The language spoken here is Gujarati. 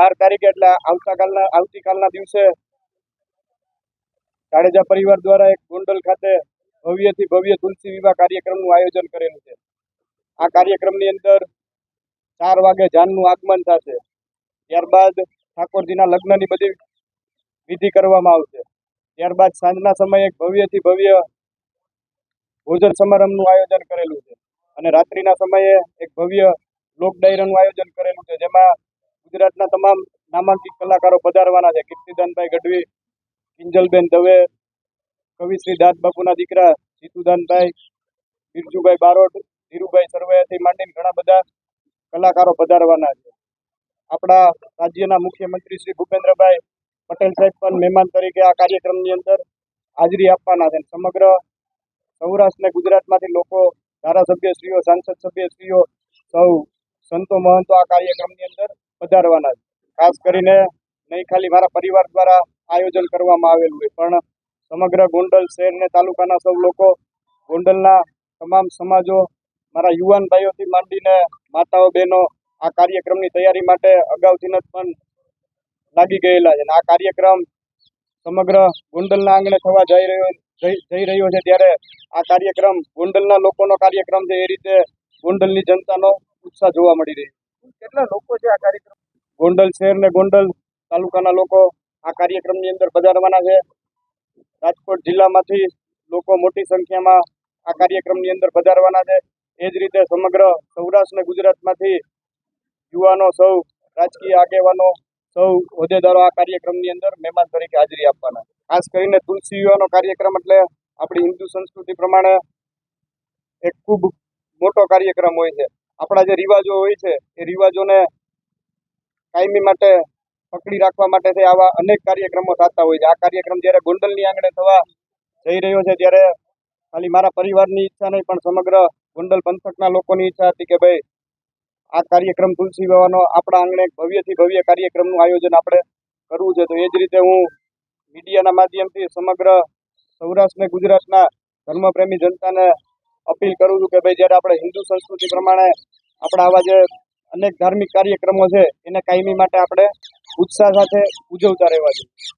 બાર તારીખે એટલે આવતીકાલના આવતીકાલના દિવસે જાડેજા પરિવાર દ્વારા એક ગોંડલ ખાતે ભવ્યથી ભવ્ય તુલસી વિવાહ કાર્યક્રમનું આયોજન કરેલું છે. આ કાર્યક્રમની અંદર ચાર વાગે જાનનું આગમન થશે. ત્યારબાદ ઠાકોરજીના લગ્નની બધી વિધિ કરવામાં આવશે. ત્યારબાદ સાંજના સમયે એક ભવ્યથી ભવ્ય ભોજન સમારંભનું આયોજન કરેલું છે. અને રાત્રિના સમયે એક ભવ્ય લોક ડાયરાનું આયોજન કરેલું છે. જેમાં ગુજરાતના તમામ નામાંકિત કલાકારો પધારવાના છે. કીર્તિદાનભાઈ ગઢવી, કિંજલબેન દવે, કવિશ્રી દાસ બાપુના દીકરા, જીતુદાનભાઈ, બિરજુભાઈ બારોટ, ધીરુભાઈ સરવૈયાથી માંડીને ઘણા બધા કલાકારો પધારવાના છે. આપણા રાજ્યના મુખ્યમંત્રી શ્રી ભૂપેન્દ્રભાઈ પટેલ સાહેબ પણ મહેમાન તરીકે આ કાર્યક્રમની અંદર હાજરી આપવાના છે. સમગ્ર સૌરાષ્ટ્ર ને ગુજરાતમાંથી લોકો, ધારાસભ્યશ્રીઓ સાંસદ સભ્યશ્રીઓ સૌ સંતો મહંતો આ કાર્યક્રમની અંદર પધારવાના છે. ખાસ કરીને નહીં ખાલી મારા પરિવાર દ્વારા આયોજન કરવામાં આવેલું હોય, પણ સમગ્ર ગોંડલ શહેર ને તાલુકાના સૌ લોકો ગોંડલના તમામ સમાજો, મારા યુવાન ભાઈઓથી માંડીને માતાઓ બહેનો આ કાર્યક્રમની તૈયારી માટે અગાઉથી જ પણ લાગી ગયેલા છે. આ કાર્યક્રમ સમગ્ર ગોંડલના આંગણે થવા જઈ રહ્યો જઈ રહ્યો છે ત્યારે આ કાર્યક્રમ ગોંડલના લોકોનો કાર્યક્રમ છે. એ રીતે ગોંડલની જનતાનો ઉત્સાહ જોવા મળી રહ્યો કેટલા લોકો છે આ કાર્યક્રમ? ગોંડલ શહેર ને ગોંડલ તાલુકાના લોકો આ કાર્યક્રમની અંદર પધારવાના છે. રાજકોટ જિલ્લામાંથી લોકો મોટી સંખ્યામાં આ કાર્યક્રમની અંદર પધારવાના છે. એ જ રીતે સમગ્ર સૌરાષ્ટ્ર ને ગુજરાતમાંથી યુવાનો સૌ, રાજકીય આગેવાનો સૌ હોદ્દેદારો આ કાર્યક્રમની અંદર મહેમાન તરીકે હાજરી આપવાના ખાસ કરીને તુલસી યુવાનો કાર્યક્રમ એટલે આપણી હિન્દુ સંસ્કૃતિ પ્રમાણે એક ખૂબ મોટો કાર્યક્રમ હોય છે. આપણા જે રિવાજો હોય છે, એ રિવાજોને કાયમી માટે પકડી રાખવા માટે છે, આવા અનેક કાર્યક્રમો થતા હોય છે. આ કાર્યક્રમ જ્યારે ગોંડલની આંગણે થવા જઈ રહ્યો છે, ત્યારે ખાલી મારા પરિવારની ઈચ્છા નહીં, પણ સમગ્ર ગોંડલ પંથકના લોકોની ઈચ્છા હતી કે ભાઈ, આ કાર્યક્રમ તુલસી વિવાહનો આપણા આંગણે ભવ્યથી ભવ્ય કાર્યક્રમનું આયોજન આપણે કરવું છે. તો એ જ રીતે હું મીડિયાના માધ્યમથી સમગ્ર સૌરાષ્ટ્ર ને ગુજરાતના ધર્મપ્રેમી જનતાને અપીલ કરું છું કે ભાઈ જ્યારે આપણે હિન્દુ સંસ્કૃતિ પ્રમાણે આપણા આવા જે અનેક ધાર્મિક કાર્યક્રમો છે, એને કાયમી માટે આપણે ઉત્સાહ સાથે ઉજવતા રહેવા જોઈએ.